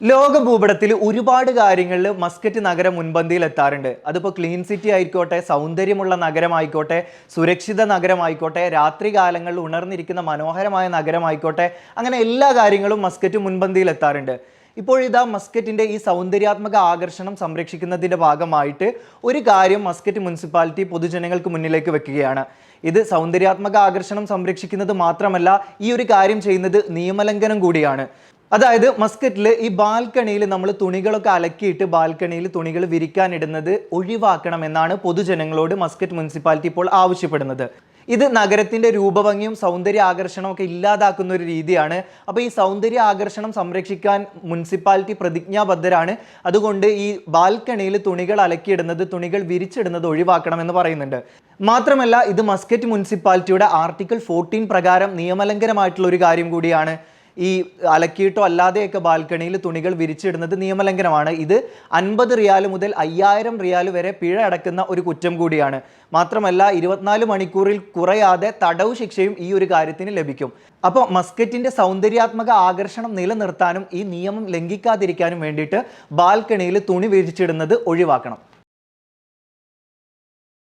ലോക ഭൂപടത്തിൽ ഒരുപാട് കാര്യങ്ങളിൽ മസ്കറ്റ് നഗരം മുൻപന്തിയിൽ എത്താറുണ്ട് അതിപ്പോൾ ക്ലീൻ സിറ്റി ആയിക്കോട്ടെ സൗന്ദര്യമുള്ള നഗരമായിക്കോട്ടെ സുരക്ഷിത നഗരമായിക്കോട്ടെ രാത്രി കാലങ്ങളിൽ ഉണർന്നിരിക്കുന്ന മനോഹരമായ നഗരമായിക്കോട്ടെ അങ്ങനെ എല്ലാ കാര്യങ്ങളും മസ്കറ്റ് മുൻപന്തിയിൽ എത്താറുണ്ട് ഇതാ മസ്കറ്റിന്റെ ഈ സൗന്ദര്യാത്മക ആകർഷണം സംരക്ഷിക്കുന്നതിന്റെ ഭാഗമായിട്ട് ഒരു കാര്യം മസ്കറ്റ് മുനിസിപ്പാലിറ്റി പൊതുജനങ്ങൾക്ക് മുന്നിലേക്ക് വെക്കുകയാണ്. ഇത് സൗന്ദര്യാത്മക ആകർഷണം സംരക്ഷിക്കുന്നത് മാത്രമല്ല ഈ ഒരു കാര്യം ചെയ്യുന്നത് നിയമലംഘനം കൂടിയാണ്. അതായത് മസ്കറ്റിൽ ഈ ബാൽക്കണിയിൽ നമ്മൾ തുണികളൊക്കെ അലക്കിയിട്ട് ബാൽക്കണിയിൽ തുണികൾ വിരിക്കാൻ ഇടുന്നത് ഒഴിവാക്കണം എന്നാണ് പൊതുജനങ്ങളോട് മസ്കറ്റ് മുനിസിപ്പാലിറ്റി ഇപ്പോൾ ആവശ്യപ്പെടുന്നത്. ഇത് നഗരത്തിന്റെ രൂപഭംഗിയും സൗന്ദര്യ ആകർഷണവും ഒക്കെ ഇല്ലാതാക്കുന്ന ഒരു രീതിയാണ്. അപ്പോൾ ഈ സൗന്ദര്യ ആകർഷണം സംരക്ഷിക്കാൻ മുനിസിപ്പാലിറ്റി പ്രതിജ്ഞാബദ്ധരാണ്. അതുകൊണ്ട് ഈ ബാൽക്കണിയിൽ തുണികൾ അലക്കിയിടുന്നത് തുണികൾ വിരിച്ചിടുന്നത് ഒഴിവാക്കണം എന്ന് പറയുന്നുണ്ട്. മാത്രമല്ല ഇത് മസ്കറ്റ് മുനിസിപ്പാലിറ്റിയുടെ ആർട്ടിക്കിൾ ഫോർട്ടീൻ പ്രകാരം നിയമലംഘനമായിട്ടുള്ള ഒരു കാര്യം കൂടിയാണ്. ഈ അലക്കിയിട്ടോ അല്ലാതെയൊക്കെ ബാൽക്കണിയിൽ തുണികൾ വിരിച്ചിടുന്നത് നിയമലംഘനമാണ്. ഇത് അൻപത് റിയാൽ മുതൽ അയ്യായിരം റിയാൽ വരെ പിഴ അടക്കുന്ന ഒരു കുറ്റം കൂടിയാണ്. മാത്രമല്ല ഇരുപത്തിനാല് മണിക്കൂറിൽ കുറയാതെ തടവ് ശിക്ഷയും ഈ ഒരു കാര്യത്തിന് ലഭിക്കും. അപ്പോൾ മസ്കറ്റിന്റെ സൗന്ദര്യാത്മക ആകർഷണം നിലനിർത്താനും ഈ നിയമം ലംഘിക്കാതിരിക്കാനും വേണ്ടിയിട്ട് ബാൽക്കണിയിൽ തുണി വിരിച്ചിടുന്നത് ഒഴിവാക്കണം.